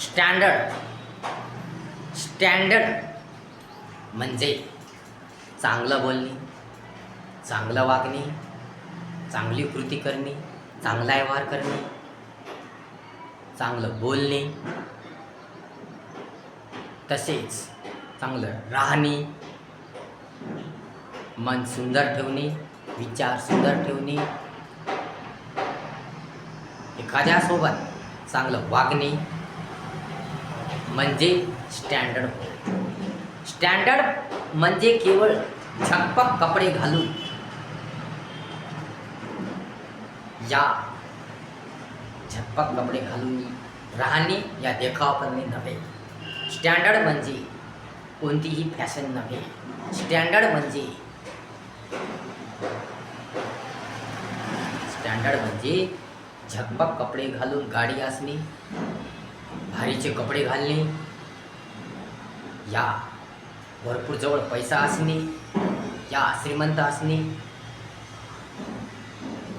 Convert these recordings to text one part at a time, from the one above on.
Standard. Standard म्हणजे चांगलं बोलणे चांगलं वागणे चांगली कृती करणे चांगला व्यवहार करणे चांगलं बोलणे. तसेच चांगलं राहणे मन सुंदर ठेवणे विचार सुंदर ठेवणे. एखाद्यासोबत चांगलं वागणे म्हणजे स्टँडर्ड. होय स्टँडर्ड म्हणजे केवळ झकपक कपडे घालून. या झकपक कपडे घालून राहणे या देखावा करणे नव्हे. स्टँडर्ड म्हणजे कोणतीही फॅशन नव्हे. स्टँडर्ड म्हणजे स्टँडर्ड म्हणजे झकपक कपडे घालून गाडी असणे. भारीचे कपडे घालणे. या. भरपूर जवळ पैसा असणे. या श्रीमंत असणे.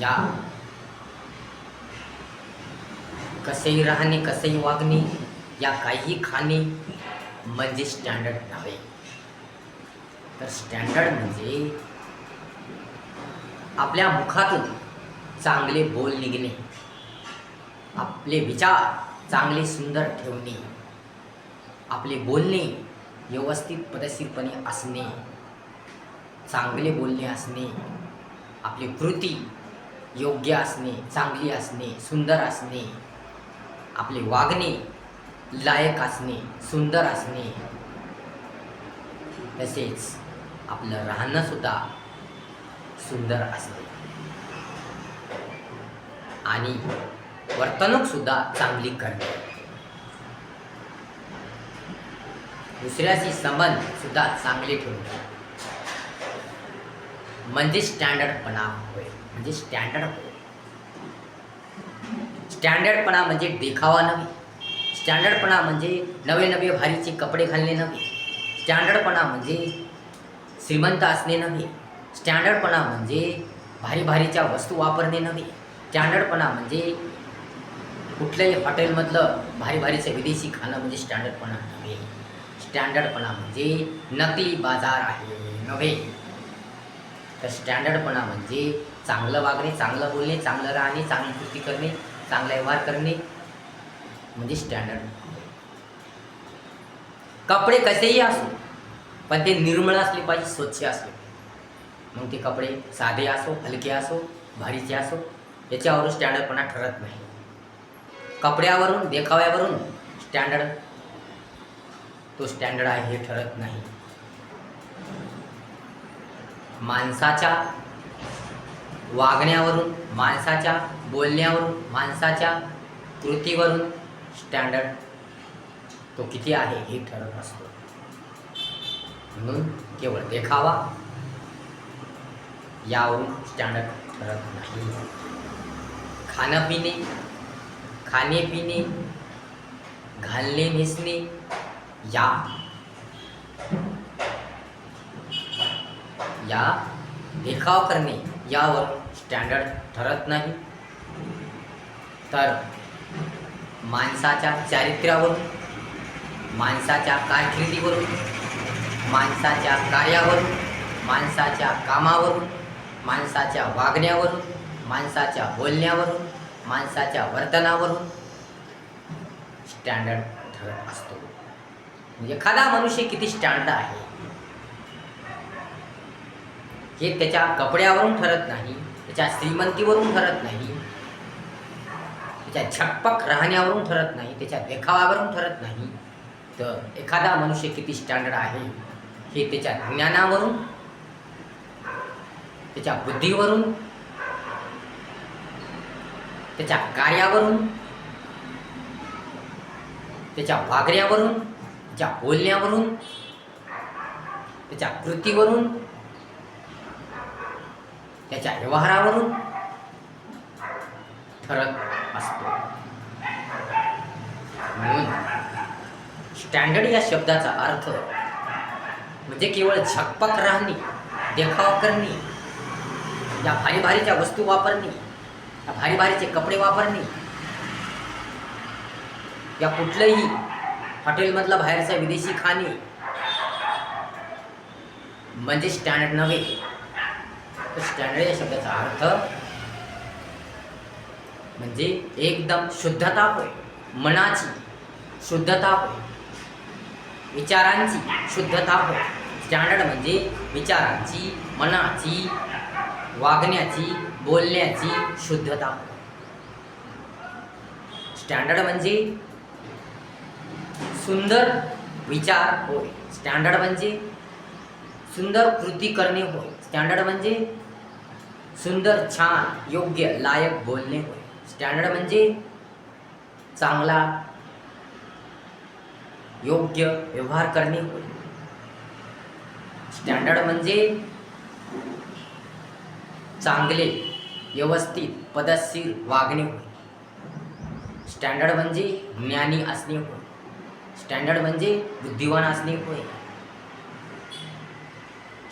या. कसेही राहणे कसेही वागणे या काहीही खाणे म्हणजे स्टँडर्ड नव्हे. तर स्टँडर्ड म्हणजे आपल्या मुखातून चांगले बोल निघणे. आपले विचार चांगले सुंदर ठेवणे. आपले बोलणे व्यवस्थित पद्धतशीरपणे असणे. चांगले बोलणे असणे. आपली कृती योग्य असणे चांगली असणे सुंदर असणे. आपले वागणे लायक असणे सुंदर असणे. तसेच आपलं राहणंसुद्धा सुंदर असणे आणि वर्तणूकसुद्धा चांगली करणे. दुसऱ्याशी संबंधसुद्धा चांगले ठेवणे. म्हणजे स्टँडर्डपणा होय म्हणजे स्टँडर्ड होय. स्टँडर्डपणा म्हणजे देखावा नव्हे. स्टँडर्डपणा म्हणजे नवे नवे भारीचे कपडे घालणे नव्हे. स्टँडर्डपणा म्हणजे श्रीमंत असणे नव्हे. स्टँडर्डपणा म्हणजे भारी भारीच्या वस्तू वापरणे नव्हे. स्टँडर्डपणा म्हणजे कुठल्याही हॉटेलमधलं भारी भारीचं विदेशी खाणं म्हणजे स्टँडर्डपणा नव्हे. स्टँडर्डपणा म्हणजे नकली बाजार आहे नव्हे. तर स्टँडर्डपणा म्हणजे चांगलं वागणे चांगलं बोलणे चांगलं राहणे चांगली कृती करणे चांगला व्यवहार करणे म्हणजे स्टँडर्ड. कपडे कसेही असो पण ते निर्मळ असले पाहिजे स्वच्छ असले मग ते कपडे साधे असो हलके असो भारीचे असो याच्यावरून स्टँडर्डपणा ठरत नाही. कपड्यावरून देखाव्यावरून स्टँडर्ड तो स्टँडर्ड आहे हे ठरत नाही. माणसाच्या वागण्यावरून माणसाच्या बोलण्यावरून माणसाच्या कृतीवरून स्टँडर्ड तो किती आहे हे ठरत असतो. म्हणून केवळ देखावा यावरून स्टँडर्ड ठरत नाही. खाणं पिणे खाणे पिणे घालणे नेसणे या. या देखाव करणे यावर स्टँडर्ड ठरत नाही. तर माणसाच्या चारित्र्यावरून माणसाच्या कारकिर्दीवरून माणसाच्या कार्यावरून माणसाच्या कामावरून माणसाच्या वागण्यावरून माणसाच्या बोलण्यावरून माणसाच्या वर्तनावरून स्टँडर्ड ठरत असतो. म्हणजे एखादा मनुष्य किती स्टँडर्ड आहे? हे त्याच्या कपड्यावरून ठरत नाही त्याच्या श्रीमंतीवरून ठरत नाही त्याच्या झकपक राहण्यावरून ठरत नाही त्याच्या देखावावरून ठरत नाही. तर एखादा मनुष्य किती स्टँडर्ड आहे? हे त्याच्या ज्ञानावरून त्याच्या बुद्धीवरून त्याच्या कार्यावरून त्याच्या वागण्यावरून त्याच्या बोलण्यावरून त्याच्या कृतीवरून त्याच्या व्यवहारावरून ठरत असतो. म्हणून स्टँडर्ड या शब्दाचा अर्थ म्हणजे केवळ झकपक राहणे देखावा करणे या भारी भारीच्या वस्तू वापरणे भारी भारीचे कपडे वापरणे. या कुठलंही हॉटेलमधला बाहेरचा विदेशी खाणे. म्हणजे स्टँडर्ड नव्हे. तर स्टँडर्ड या शब्दाचा अर्थ म्हणजे एकदम शुद्धता होय. मनाची शुद्धता होय. विचारांची शुद्धता होय. स्टँडर्ड म्हणजे विचारांची मनाची वागण्याची बोलण्याची शुद्धता. स्टँडर्ड म्हणजे सुंदर विचार होय. स्टँडर्ड म्हणजे सुंदर कृती करणे होय. स्टँडर्ड म्हणजे सुंदर छान योग्य लायक बोलणे होय. स्टँडर्ड म्हणजे चांगला योग्य व्यवहार करणे होय. स्टँडर्ड म्हणजे चांगले व्यवस्थित पदशीर वागणे होय स्टँडर्ड म्हणजे ज्ञानी असणे होय. स्टँडर्ड म्हणजे बुद्धिवान असणे होय.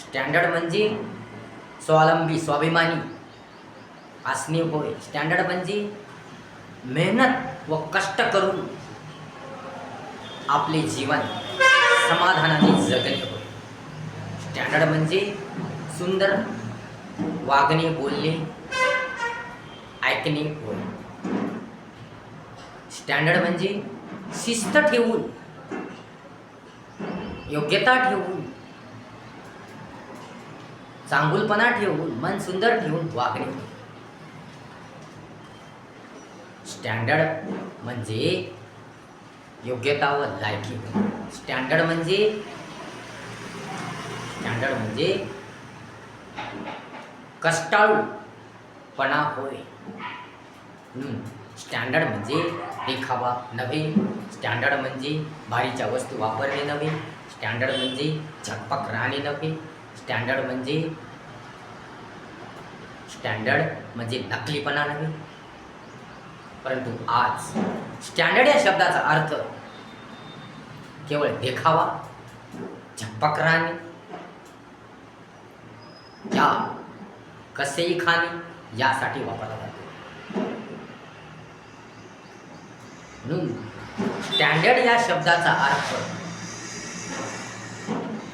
स्टँडर्ड म्हणजे स्वावलंबी स्वाभिमानी असणे होय. स्टँडर्ड म्हणजे मेहनत व कष्ट करून आपले जीवन समाधानाने जगणे होय. स्टँडर्ड म्हणजे सुंदर वागणे बोलणे ऐकणे होय स्टँडर्ड म्हणजे शिस्त ठेवून योग्यता ठेवून चांगुलपणा ठेवून मन सुंदर ठेवून वागणे. स्टँडर्ड म्हणजे योग्यता व लायकी. स्टँडर्ड म्हणजे स्टँडर्ड म्हणजे कष्टाळूपणा होय. स्टँडर्ड म्हणजे देखावा नव्हे. स्टँडर्ड म्हणजे भारीच्या वस्तू वापरणे नव्हे. स्टँडर्ड म्हणजे झकपक राहणे नव्हे. स्टँडर्ड म्हणजे स्टँडर्ड म्हणजे नकलीपणा नव्हे. परंतु आज स्टँडर्ड या शब्दाचा अर्थ केवळ देखावा झकपक राहणे या कसेही खाणे यासाठी वापरला जातो. म्हणून स्टँडर्ड या शब्दाचा अर्थ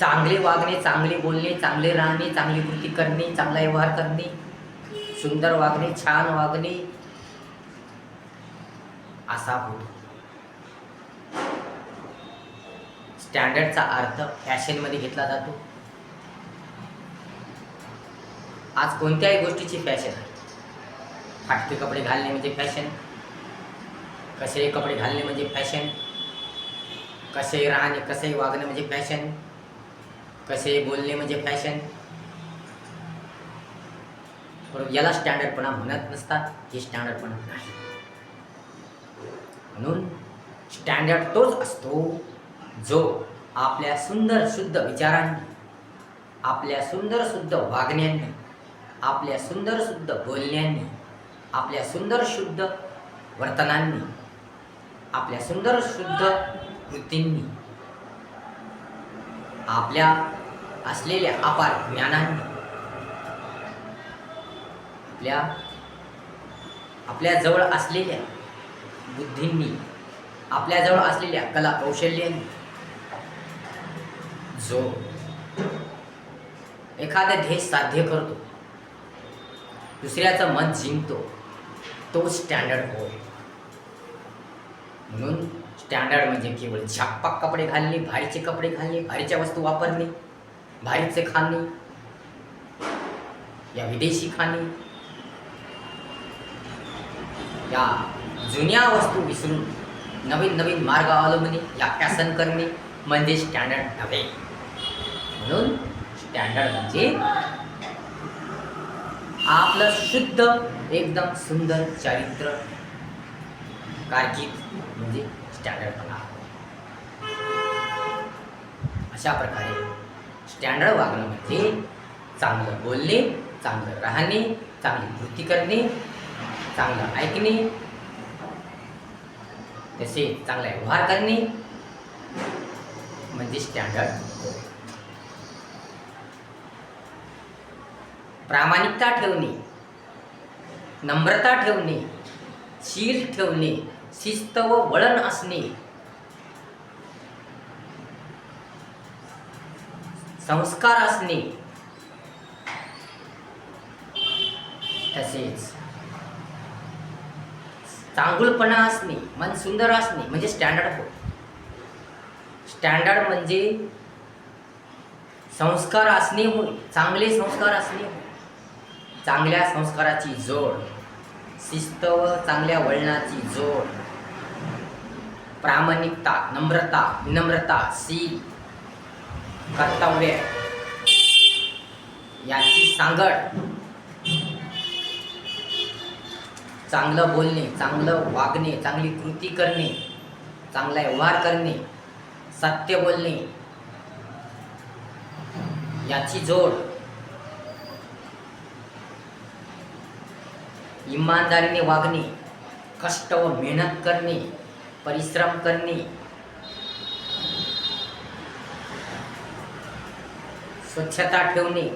चांगले वागणे चांगले बोलणे चांगले राहणे चांगली कृती करणे चांगला व्यवहार करणे सुंदर वागणे छान वागणे असा होतो. स्टँडर्डचा अर्थ फॅशनमध्ये घेतला जातो. आज कोणत्याही गोष्टीची फॅशन आहे. फाटके कपडे घालणे म्हणजे फॅशन. कसेही कपडे घालणे म्हणजे फॅशन कसेही राहणे कसेही वागणे म्हणजे फॅशन कसेही बोलणे म्हणजे फॅशन परंतु याला स्टँडर्डपणा म्हणत नसतात हे स्टँडर्डपणा नाही. म्हणून स्टँडर्ड तोच असतो जो आपल्या सुंदर शुद्ध विचारांनी आपल्या सुंदर शुद्ध वागण्याने आपल्या सुंदर शुद्ध बोलण्यांनी आपल्या सुंदर शुद्ध वर्तनांनी आपल्या सुंदर शुद्ध कृतींनी आपल्या असलेल्या अपार ज्ञानांनी. आपल्या आपल्याजवळ असलेल्या बुद्धींनी. आपल्याजवळ असलेल्या कला कौशल्यांनी. जो एखादा ध्येय साध्य करतो दुसऱ्याचं मन जिंकतो तो स्टँडर्ड होय. म्हणून स्टँडर्ड म्हणजे केवळ छाप्पाक कपडे घालणे भारीचे कपडे घालणे भारीच्या वस्तू वापरणे भारीचे खाणे या विदेशी खाणे या जुन्या वस्तू विसरून नवीन नवीन मार्ग अवलंबणे या फॅशन करणे म्हणजे स्टँडर्ड नव्हे. म्हणून स्टँडर्ड म्हणजे आपलं शुद्ध एकदम सुंदर चारित्र्य कारकीर्द म्हणजे स्टँडर्डपणा अशा प्रकारे स्टँडर्ड वागणं म्हणजे चांगलं बोलणे चांगलं राहणे चांगली कृती करणे चांगलं ऐकणे तसे चांगला व्यवहार करणे म्हणजे स्टँडर्ड प्रामाणिकता ठेवणे नम्रता ठेवणे शील ठेवणे शिस्त व वळण असणे. संस्कार असणे. तसेच चांगुलपणा असणे मन सुंदर असणे म्हणजे स्टँडर्ड हो स्टँडर्ड म्हणजे संस्कार असणे होय चांगले संस्कार असणे होय. चांगल्या संस्काराची जोड शिस्त व चांगल्या वळणाची जोड. प्रामाणिकता नम्रता विनम्रता शील कर्तव्य याची सांगड. चांगलं बोलणे चांगलं वागणे चांगली कृती करणे चांगला व्यवहार करणे सत्य बोलणे याची जोड. इमानदारीने वागणे कष्ट व मेहनत करणे परिश्रम करणे. स्वच्छता ठेवणे.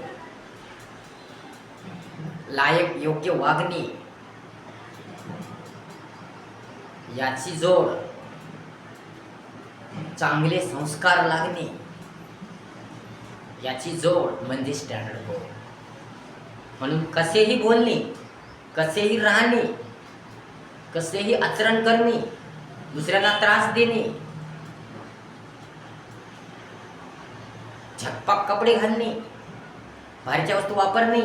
लायक योग्य वागणे. याची जोड. चांगले संस्कार लागणे. याची जोड म्हणजे स्टँडर्ड बोर्ड म्हणून कसेही बोलणे कसेही राहणे कसेही आचरण करणे दुसऱ्यांना त्रास देणे. झकपाक कपडे घालणे. बाहेरच्या वस्तू वापरणे.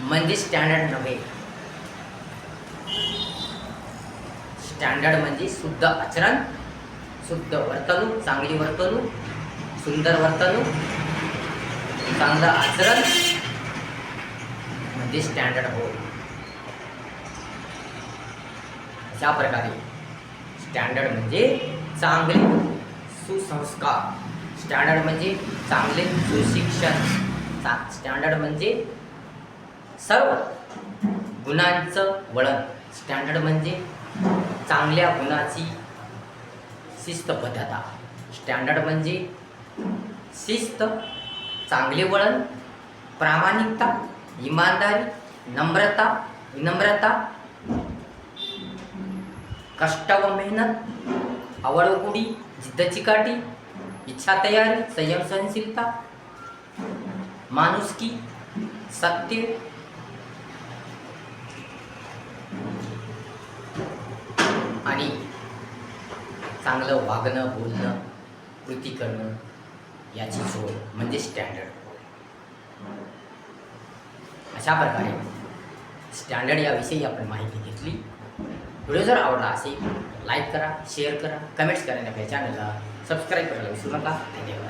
म्हणजे स्टँडर्ड नव्हे. स्टँडर्ड म्हणजे शुद्ध आचरण शुद्ध वर्तणूक चांगली वर्तणूक सुंदर वर्तणूक चांगलं आचरण. म्हणजे स्टँडर्ड हो. अशा प्रकारे. स्टँडर्ड म्हणजे चांगले सुसंस्कार. स्टँडर्ड म्हणजे चांगले सुशिक्षण. चा स्टँडर्ड म्हणजे सर्व गुणांचं वळण. स्टँडर्ड म्हणजे चांगल्या गुणाची शिस्तबद्धता. स्टँडर्ड म्हणजे शिस्त चांगले वळण प्रामाणिकता इमानदारी नम्रता विनम्रता कष्ट व मेहनत आवड व गुढी जिद्द चिकाटी इच्छा तयारी संयम सहनशीलता माणुसकी सत्य. आणि चांगलं वागणं बोलणं कृती करणं याची जोड म्हणजे स्टँडर्ड अशा प्रकारे स्टँडर्ड याविषयी आपण माहिती घेतली. व्हिडिओ जर आवडला असेल लाईक करा शेअर करा कमेंट्स करा आणि आपल्या चॅनलला सबस्क्राईब करायला विसरू नका. धन्यवाद.